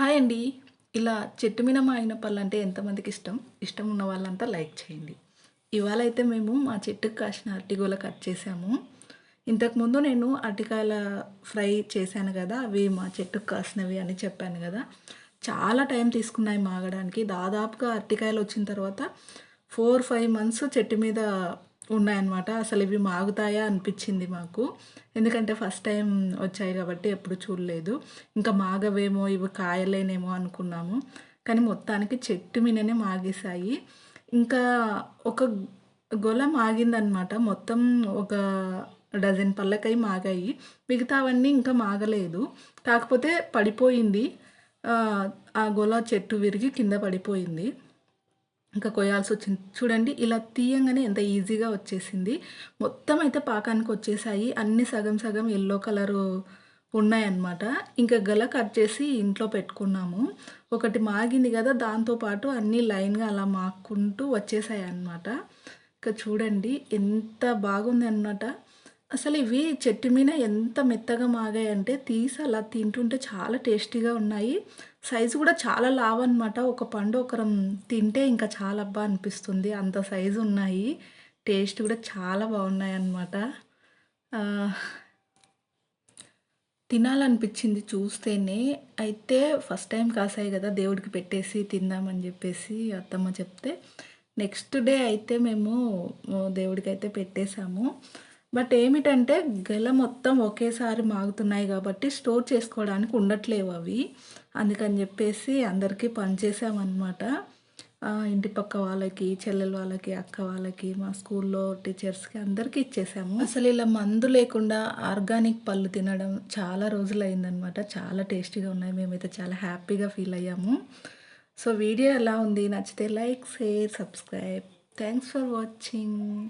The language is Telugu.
హాయ్ అండి. ఇలా చెట్టు మీద మాగిన పళ్ళు అంటే ఎంతమందికి ఇష్టం? ఇష్టం ఉన్న వాళ్ళంతా లైక్ చేయండి. ఇవాళ అయితే మేము మా చెట్టుకు కాసిన అరటిగోల కట్ చేసాము. ఇంతకుముందు నేను అరటికాయల ఫ్రై చేశాను కదా అవి మా చెట్టుకు కాసినవి అని చెప్పాను కదా. చాలా టైం తీసుకున్నాయి మాగడానికి. దాదాపుగా అరటికాయలు వచ్చిన తర్వాత ఫోర్ ఫైవ్ మంత్స్ చెట్టు మీద ఉన్నాయన్నమాట. అసలు ఇవి మాగుతాయా అనిపించింది మాకు. ఎందుకంటే ఫస్ట్ టైం వచ్చాయి కాబట్టి ఎప్పుడు చూడలేదు. ఇంకా మాగవేమో ఇవి కాయలేనేమో అనుకున్నాము. కానీ మొత్తానికి చెట్టు మీదనే మాగేశాయి. ఇంకా ఒక గొల మాగిందనమాట మొత్తం ఒక డజన్ పళ్ళకై మాగాయి. మిగతావన్నీ ఇంకా మాగలేదు. కాకపోతే పడిపోయింది. ఆ గొల చెట్టు విరిగి కింద పడిపోయింది. ఇంకా కొయ్యాల్సి వచ్చింది. చూడండి ఇలా తీయంగానే ఎంత ఈజీగా వచ్చేసింది. మొత్తం అయితే పాకానికి వచ్చేసాయి. అన్ని సగం సగం ఎల్లో కలరు ఉన్నాయన్నమాట. ఇంకా గల కట్ చేసి ఇంట్లో పెట్టుకున్నాము. ఒకటి మాగింది కదా దాంతోపాటు అన్నీ లైన్గా అలా మాక్కుంటూ వచ్చేసాయి అన్నమాట ఇంకా చూడండి ఎంత బాగుంది అన్నమాట అసలు ఇవి చెట్టు మీద ఎంత మెత్తగా మాగాయంటే తీసి అలా తింటుంటే చాలా టేస్టీగా ఉన్నాయి. సైజు కూడా చాలా లావు అనమాట ఒక పండు ఒకరం తింటే ఇంకా చాలా అబ్బా అనిపిస్తుంది. అంత సైజు ఉన్నాయి. టేస్ట్ కూడా చాలా బాగున్నాయి అన్నమాట తినాలనిపించింది చూస్తేనే. అయితే ఫస్ట్ టైం కాసాయి కదా దేవుడికి పెట్టేసి తిందామని చెప్పేసి అత్తమ్మ చెప్తే. నెక్స్ట్ డే అయితే మేము దేవుడికి అయితే పెట్టేశాము. బట్ ఏమిటంటే గెల మొత్తం ఒకేసారి మాగుతున్నాయి కాబట్టి స్టోర్ చేసుకోవడానికి ఉండట్లేవు అవి. అందుకని చెప్పేసి అందరికీ పనిచేసామన్నమాట ఇంటి పక్క వాళ్ళకి చెల్లెల వాళ్ళకి అక్క వాళ్ళకి మా స్కూల్లో టీచర్స్కి అందరికీ ఇచ్చేసాము. అసలు ఇలా మందు లేకుండా ఆర్గానిక్ పళ్ళు తినడం చాలా రోజులు అయిందనమాట చాలా టేస్టీగా ఉన్నాయి. మేమైతే చాలా హ్యాపీగా ఫీల్ అయ్యాము. సో వీడియో ఎలా ఉంది? నచ్చితే like share subscribe. Thanks for watching.